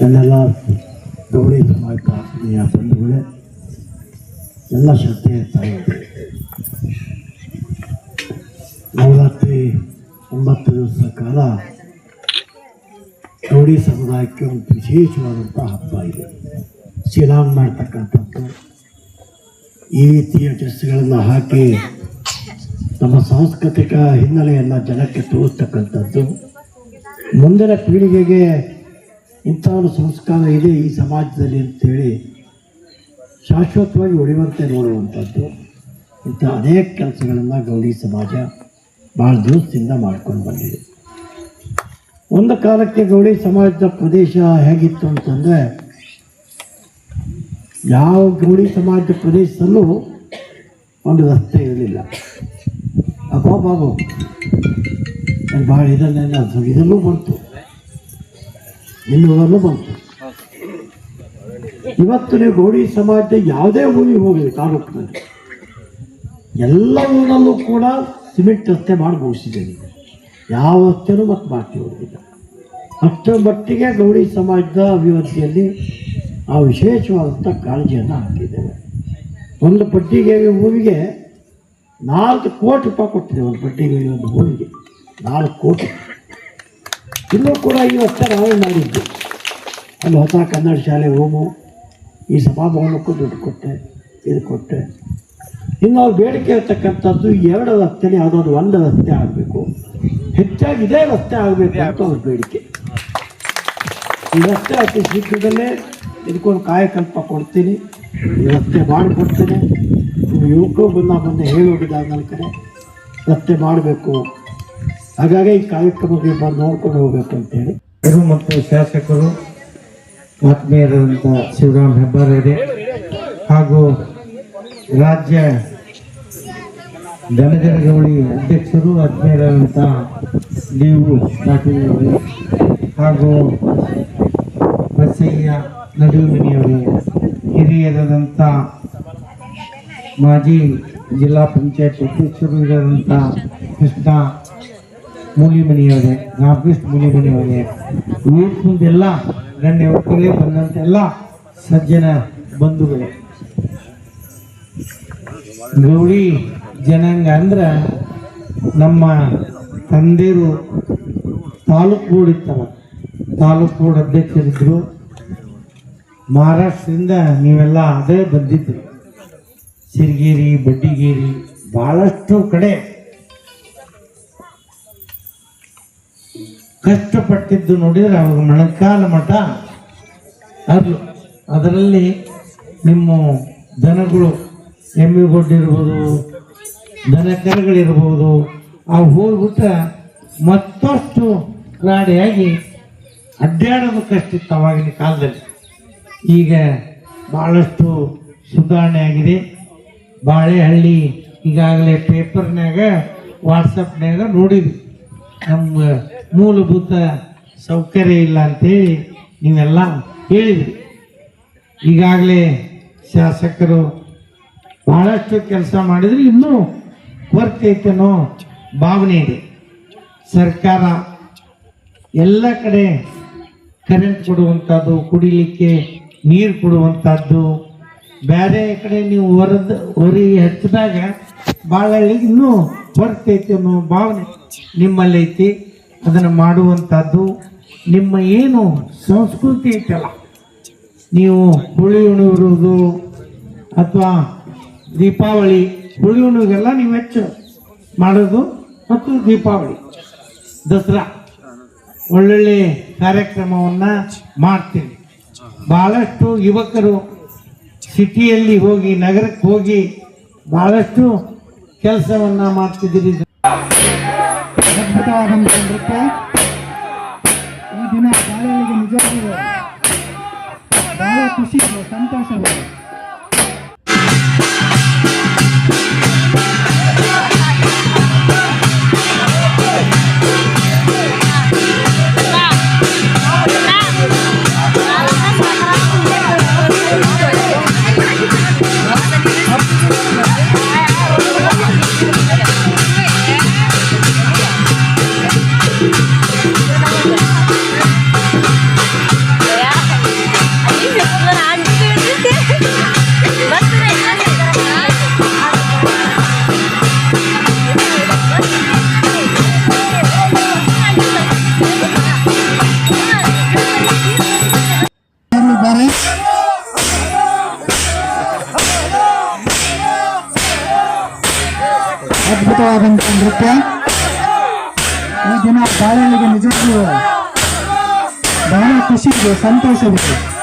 ನನ್ನೆಲ್ಲ ಗೌರಿ ಸಮಾಜ ಪ್ರಾರ್ಥನೆಯ ಬಂಧುಗಳೇ, ಎಲ್ಲ ಶ್ರದ್ಧೆ ತಾಯಿ. ನವರಾತ್ರಿ ಒಂಬತ್ತು ದಿವಸ ಕಾಲ ಗೌಡಿ ಸಮುದಾಯಕ್ಕೆ ಒಂದು ವಿಶೇಷವಾದಂಥ ಹಬ್ಬ ಇದೆ. ಶ್ರೀರಾಮ್ ಮಾಡ್ತಕ್ಕಂಥದ್ದು. ಈ ರೀತಿಯ ಡ್ರೆಸ್ಗಳನ್ನು ಹಾಕಿ ನಮ್ಮ ಸಾಂಸ್ಕೃತಿಕ ಹಿನ್ನೆಲೆಯನ್ನು ಜನಕ್ಕೆ ತೋರಿಸ್ತಕ್ಕಂಥದ್ದು. ಮುಂದಿನ ಪೀಳಿಗೆಗೆ ಇಂಥ ಒಂದು ಸಂಸ್ಕಾರ ಇದೆ ಈ ಸಮಾಜದಲ್ಲಿ ಅಂತೇಳಿ ಶಾಶ್ವತವಾಗಿ ಉಳಿಯುವಂತೆ ನೋಡುವಂಥದ್ದು. ಇಂಥ ಅನೇಕ ಕೆಲಸಗಳನ್ನು ಗೌಡಿ ಸಮಾಜ ಭಾಳ ದಿವಸದಿಂದ ಮಾಡ್ಕೊಂಡು ಬಂದಿದೆ. ಒಂದು ಕಾಲಕ್ಕೆ ಗೌಡಿ ಸಮಾಜದ ಪ್ರದೇಶ ಹೇಗಿತ್ತು ಅಂತಂದರೆ, ಯಾವ ಗೌಡಿ ಸಮಾಜದ ಪ್ರದೇಶದಲ್ಲೂ ಒಂದು ರಸ್ತೆ ಇರಲಿಲ್ಲ. ಅಬ್ಬಾ ಬಾಬು ಭಾಳ ಇದನ್ನೆಲ್ಲ, ಇದಲ್ಲೂ ಬಂತು. ಇನ್ನೂರಲ್ಲೂ ಬಂತು. ಇವತ್ತು ನೀವು ಗೌಡಿ ಸಮಾಜದ ಯಾವುದೇ ಊರಿಗೆ ಹೋಗಲಿ, ತಾಲೂಕಿನಲ್ಲಿ. ಎಲ್ಲ ಊರಲ್ಲೂ ಕೂಡ ಸಿಮೆಂಟ್ ರಸ್ತೆ ಮಾಡಿ ಮುಗಿಸಿದ್ದೇನೆ. ಯಾವ ರಸ್ತೆನೂ ಮತ್ತೆ ಬಾಕಿ ಹೋಗಿಲ್ಲ ಅಷ್ಟರ ಮಟ್ಟಿಗೆ ಗೌಡಿ ಸಮಾಜದ ಅಭಿವೃದ್ಧಿಯಲ್ಲಿ ಆ ವಿಶೇಷವಾದಂಥ ಕಾಳಜಿಯನ್ನು ಹಾಕಿದ್ದೇವೆ. ಒಂದು ಪಟ್ಟಿಗೆ ಊರಿಗೆ ನಾಲ್ಕು ಕೋಟಿ ರೂಪಾಯಿ ಕೊಟ್ಟಿದ್ದೇವೆ, ಒಂದು ಪಟ್ಟಿಗೆ ಒಂದು ಊರಿಗೆ ನಾಲ್ಕು ಕೋಟಿ. ಇನ್ನೂ ಕೂಡ ಈ ವರ್ಷ ನಾವೇ ಮಾಡಿದ್ದು ಅಲ್ಲಿ ಹೊಸ ಕನ್ನಡ ಶಾಲೆ ಹೋಮು ಈ ಸಭಾಭವನಕ್ಕೂ ದುಡ್ಡು ಕೊಟ್ಟೆ, ಇದು ಕೊಟ್ಟೆ. ಇನ್ನು ಅವ್ರು ಬೇಡಿಕೆ ಇರ್ತಕ್ಕಂಥದ್ದು ಎರಡು ರಸ್ತೆನೇ, ಯಾವುದಾದ್ರು ಒಂದು ರಸ್ತೆ ಆಗಬೇಕು. ಹೆಚ್ಚಾಗಿ ಇದೇ ರಸ್ತೆ ಆಗಬೇಕು ಅಂತ ಅವ್ರ ಬೇಡಿಕೆ. ಈ ರಸ್ತೆ ಅತಿ ಶೀಘ್ರದಲ್ಲೇ ಇದಕ್ಕೊಂದು ಕಾಯಕಲ್ಪ ಕೊಡ್ತೀನಿ. ಈ ರಸ್ತೆ ಮಾಡಿಕೊಡ್ತೇನೆ. ಯುವಕರು ಬಂದ ಬಂದು ಹೇಳಿ ಹೋಗಿದ್ದಾರೆ ನನ್ನ ಕಡೆ. ರಸ್ತೆ ಮಾಡಬೇಕು. ಹಾಗಾಗಿ ಈ ಕಾರ್ಯಕ್ರಮಕ್ಕೆ ಬಂದು ನೋಡ್ಕೊಂಡು ಹೋಗ್ಬೇಕು ಅಂತೇಳಿ ಇವರು ಮತ್ತು ಶಾಸಕರು ಆತ್ಮೀಯರಾದಂಥ ಶಿವರಾಮ್ ಹೆಬ್ಬಾರವರೇ ಹಾಗೂ ರಾಜ್ಯ ದನಗರಗವಳಿ ಅಧ್ಯಕ್ಷರು ಆತ್ಮೀಯರಾದಂಥ ನೀವು ಪಾಟೀಲ್ ಹಾಗೂ ಬಸಯ್ಯ ನಡುವಿನಿಯವರೇ ಹಿರಿಯರಾದಂಥ ಮಾಜಿ ಜಿಲ್ಲಾ ಪಂಚಾಯತ್ ಅಧ್ಯಕ್ಷರು ಕೃಷ್ಣ ಮೂಲಿಮಣಿಯವರೇ ರಾಮಕೃಷ್ಣ ಮೂಲಿ ಮನೆಯವರೇ ಮುಂದೆಲ್ಲ ಗಣ್ಯ ವ್ಯಕ್ತಿಗಳೇ ಬಂದಂತ ಎಲ್ಲ ಸಜ್ಜನ ಬಂಧುಗಳು. ಗೌಡಿ ಜನಾಂಗ ಅಂದ್ರೆ ನಮ್ಮ ತಂದೆರು ತಾಲೂಕು ಬೋರ್ಡ್ ಇತ್ತಲ್ಲ, ತಾಲೂಕು ಬೋರ್ಡ್ ಅಧ್ಯಕ್ಷರಿದ್ರು. ಮಹಾರಾಷ್ಟ್ರದಿಂದ ನೀವೆಲ್ಲ ಅದೇ ಬಂದಿದ್ದರು. ಸಿರಿಗೇರಿ, ಬಡ್ಡಿಗೇರಿ, ಬಹಳಷ್ಟು ಕಡೆ ಕಷ್ಟಪಟ್ಟಿದ್ದು ನೋಡಿದ್ರೆ ಅವಾಗ ಮೊಣಕಾಲ ಮಠ. ಅದು ಅದರಲ್ಲಿ ನಿಮ್ಮ ದನಗಳು ಎಮ್ಮೆಗೊಡ್ಡಿರ್ಬೋದು ದನ ಅವು ಹೋಗ್ಬಿಟ್ಟ ಮತ್ತಷ್ಟು ರಾಡಿಯಾಗಿ ಅಡ್ಡಾಡೋದು ಕಷ್ಟ ಇತ್ತು ಅವಾಗಿನ ಕಾಲದಲ್ಲಿ. ಈಗ ಭಾಳಷ್ಟು ಸುಧಾರಣೆ ಆಗಿದೆ. ಬಾಳೆಹಳ್ಳಿ ಈಗಾಗಲೇ ಪೇಪರ್ನಾಗ ವಾಟ್ಸಪ್ನಾಗ ನೋಡಿದ್ವಿ. ನಮ್ಮ ಮೂಲಭೂತ ಸೌಕರ್ಯ ಇಲ್ಲ ಅಂತೇಳಿ ನೀವೆಲ್ಲ ಹೇಳಿದ್ರಿ. ಈಗಾಗಲೇ ಶಾಸಕರು ಬಹಳಷ್ಟು ಕೆಲಸ ಮಾಡಿದ್ರು, ಇನ್ನೂ ಕೊರತೆ ಐತೆನೋ ಭಾವನೆ ಇದೆ. ಸರ್ಕಾರ ಎಲ್ಲ ಕಡೆ ಕರೆಂಟ್ ಕೊಡುವಂಥದ್ದು, ಕುಡಿಲಿಕ್ಕೆ ನೀರು ಕೊಡುವಂಥದ್ದು ಬೇರೆ ಕಡೆ ನೀವು ಹೊರದ, ಹೊರಿ ಹಚ್ಚಿದಾಗ ಭಾಳ ಇನ್ನೂ ಕೊರತೆ ಐತೆ ಅನ್ನೋ ಭಾವನೆ ನಿಮ್ಮಲ್ಲಿ ಐತಿ. ಅದನ್ನು ಮಾಡುವಂಥದ್ದು ನಿಮ್ಮ ಏನು ಸಂಸ್ಕೃತಿ ಐತಲ್ಲ? ನೀವು ಹುಳಿ ಉಣಿರುವುದು ಅಥವಾ ದೀಪಾವಳಿ, ಹುಳಿ ಉಣಿಗೆಲ್ಲ ನೀವು ಹೆಚ್ಚು ಮಾಡೋದು ಮತ್ತು ದೀಪಾವಳಿ, ದಸರಾ. ಒಳ್ಳೊಳ್ಳೆ ಕಾರ್ಯಕ್ರಮವನ್ನ ಮಾಡ್ತೀವಿ ಬಹಳಷ್ಟು ಯುವಕರು ಸಿಟಿಯಲ್ಲಿ ಹೋಗಿ, ನಗರಕ್ಕೆ ಹೋಗಿ ಬಹಳಷ್ಟು ಕೆಲಸವನ್ನ ಮಾಡ್ತಿದ್ದೀರಿ. ಅದ್ಭುತವಾದಂಥ ನೃತ್ಯ ಈ ದಿನ ಬಾಳೆಹಳ್ಳಿಗೆ ನಿಜವಾಗ್ಲೂ ಬಹಳ ಖುಷಿ ಇದೆ, अद्भुत नृत्य दिन बड़े निजू बहुत खुशी सतोष भी